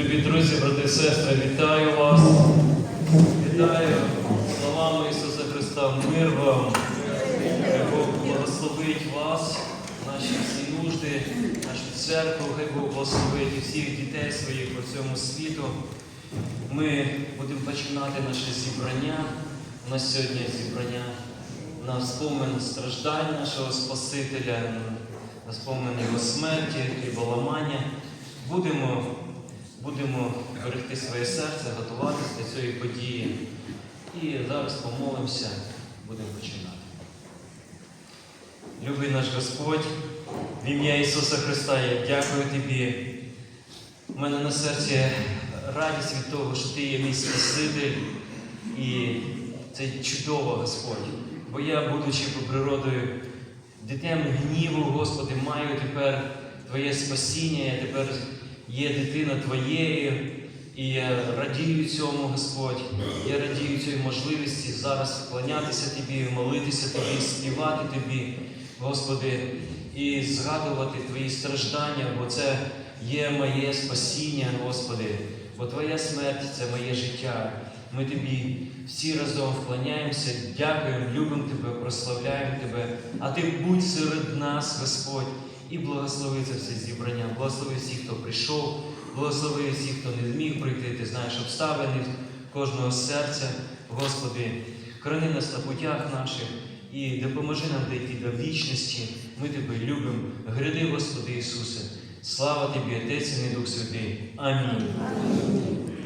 Любі друзі, брати і сестри, вітаю вас. Вітаю словами Ісуса Христа, мир вам. Хай Бог благословить вас, наші всі нужди, нашу церкву, хай Бог благословить і всіх дітей своїх по всьому світу. Ми будемо починати наше зібрання. У нас сьогодні зібрання на спомин страждань нашого Спасителя, на спомин Його смерті, хліболамання. Будемо, будемо берегти своє серце, готуватися до цієї події. І зараз помолимося, будемо починати. Любий наш Господь, в ім'я Ісуса Христа, я дякую Тобі. У мене на серці радість від того, що Ти є мій Спаситель, і це чудово, Господь. Бо я, будучи по природою дитям гніву, Господи, маю тепер Твоє спасіння, я тепер є дитина Твоєю, і я радію цьому, Господь. Я радію цій можливості зараз вклонятися Тобі, молитися Тобі, співати Тобі, Господи, і згадувати Твої страждання, бо це є моє спасіння, Господи, бо Твоя смерть це моє життя. Ми Тобі всі разом вклоняємося, дякуємо, любимо Тебе, прославляємо Тебе. А Ти будь серед нас, Господь, і благослови це все зібрання. Благослови всіх, хто прийшов, благослови всіх, хто не зміг прийти. Ти знаєш обставини кожного серця, Господи, храни нас на путях наших і допоможи нам дійти до вічності. Ми Тебе любимо. Гряди, Господи Ісусе. Слава Тобі, Отець і Дух Святий. Амінь.